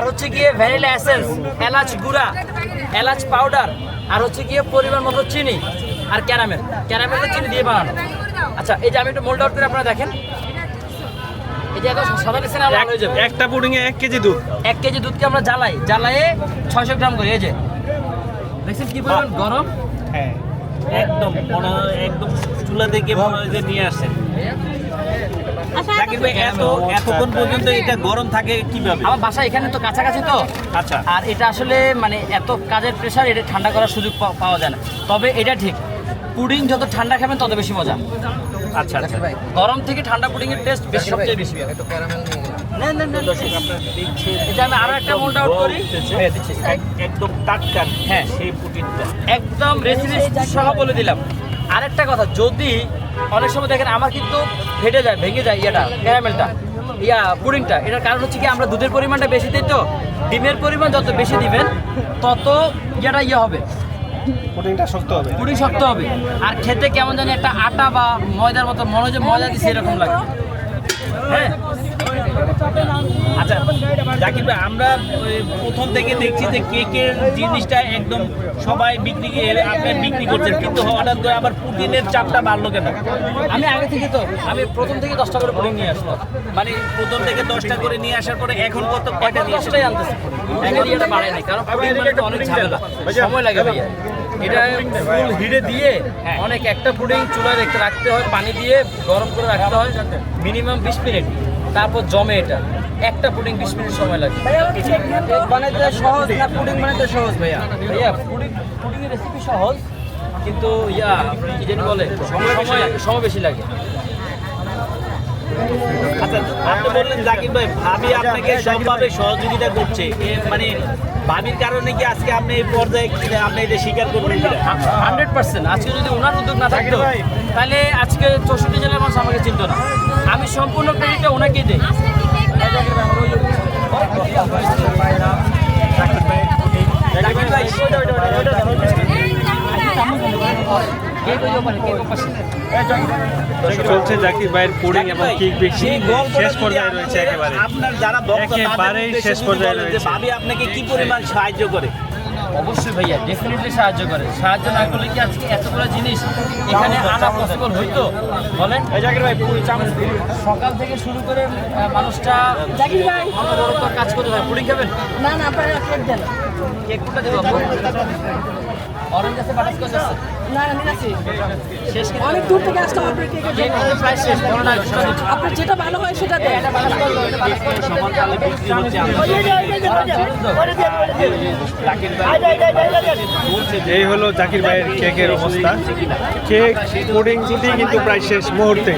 আর হচ্ছে গিয়ে vanilla essence এলাচ গুঁড়া এলাচ পাউডার আর হচ্ছে গিয়ে পরিমাণ মতো চিনি আর ক্যারামেল। ক্যারামেলটা চিনি দিয়ে বানানো। আচ্ছা এই যে আমি একটু মোল্ড আউট করে আপনারা দেখেন। এই যে এখন সাদা মিশ্রণে আমার হয়ে যাবে। একটা পুডিং এ এক কেজি দুধ। কেজি দুধকে আমরা জ্বালাই। জ্বালায়ে গ্রাম করি এই যে। দেখছেন কি পরিমাণ গরম? হ্যাঁ। একদম মনে একদম চুলা থেকে মনে হয় যে নিয়ে আসেন। জাকির ভাই এত এতক্ষণ পর্যন্ত এটা গরম থাকে কীভাবে? আমার বাসা এখানে তো কাছাকাছি তো। আচ্ছা। আর এটা আসলে মানে এত কাজের প্রেশার এটা ঠান্ডা করার সুযোগ পাওয়া যায় না। তবে এটা ঠিক পুডিং যত ঠান্ডা খাবেন তত বেশি মজা। আচ্ছা আচ্ছা। গরম থেকে ঠান্ডা পুডিং এর টেস্ট বেশি সবচেয়ে বেশি। এটা আমি আরও একটা মোল্ড আউট করি। হ্যাঁ, একদম টাটকা হ্যাঁ। সেই পুটিনটা একদম রেসিপি সহ বলে দিলাম। আরেকটা কথা যদি অনেক সময় দেখেন আমার কিন্তু ফেটে যায় ভেঙে যায় ইয়েটা ক্যারামেলটা। ইয়া পুডিংটা। এটার কারণ হচ্ছে কি আমরা দুধের পরিমাণটা বেশি দিই তো। ডিমের পরিমাণ যত বেশি দিবেন তত ইয়েটা ইয়ে হবে। পুডিংটা শক্ত হবে। পুডিং শক্ত হবে। আর খেতে কেমন জানি একটা আটা বা ময়দার মতো মনে হয় যে ময়দা দিচ্ছে এরকম লাগে হ্যাঁ আচ্ছা জাকির ভাই আমরা প্রথম থেকে দেখছি যে কেকের জিনিসটা একদম সবাই বিক্রি আপনি বিক্রি করছেন কিন্তু হঠাৎ করে আবার পুটিনের চাপটা বাড়লো কেন? আমি আগে থেকে তো আমি প্রথম থেকে দশটা করে পুডিং নিয়ে আসতাম। মানে প্রথম থেকে দশটা করে নিয়ে আসার পরে এখন কত কয়টা নিয়ে দশটাই আনতেছি এখানে ইয়েটা বাড়ায় নাই কারণ পুডিং মানে অনেক ঝামেলা। সময় লাগে ভাইয়া। এটা ফুল হিটে দিয়ে অনেক একটা পুডিং চুলা রেখে রাখতে হয় পানি দিয়ে গরম করে রাখতে হয় মিনিমাম বিশ মিনিট। তারপর জমে এটা। একটা পুডিং বিশ মিনিট সময় লাগে। বানাইতে সহজ না পুডিং বানাইতে সহজ ভাইয়া। ভাইয়া পুডিং পুডিং এর রেসিপি সহজ কিন্তু ইয়া কি জানি বলে সময় সময় বেশি লাগে। আচ্ছা আপনি বললেন জাকির ভাই ভাবি আপনাকে সবভাবে সহযোগিতা করছে। মানে ভাবির কারণে কি আজকে আপনি এই পর্যায়ে আপনি এটা স্বীকার করবেন হান্ড্রেড পার্সেন্ট আজকে যদি ওনার উদ্যোগ না থাকতো তাহলে আজকে চৌষট্টি জেলার মানুষ আমাকে চিনতো না। সম্পূর্ণ ক্রেডিটটা ওনাকেই পাশে চলছে জাকির ভাইয়ের পুডিং এবং কেক বেশি শেষ পর্যায়ে রয়েছে একেবারে। আপনার যারা একেবারেই শেষ পর্যায়ে রয়েছে। ভাবি আপনাকে কি পরিমাণ সাহায্য করে? অবশ্যই ভাইয়া ডেফিনেটলি সাহায্য করে। সাহায্য না করলে কি আজকে এতগুলো জিনিস এখানে আনা পসিবল হইতো? বলেন। সকাল থেকে শুরু করে মানুষটা কাজ করতে হয়। পুডিং খাবেন? না না আপনারা কেক দেন। কেক কোনটা দেবো। অরেঞ্জ আছে বাটারস্কচ আছে না না নিরাছি শেষ অনেক দূর থেকে আসলাম আপনার কেকের জন্য প্রায় শেষ বলো না আপনার যেটা ভালো হয় সেটা দেন এটা বাটারস্কচ এটা বাটারস্কচ দাও। সমানতালে বিক্রি হচ্ছে আমরা জাকির ভাই বলছে যে এই হলো জাকির ভাইয়ের কেকের অবস্থা কেক পুডিং দুটি কিন্তু প্রায় শেষ মুহূর্তে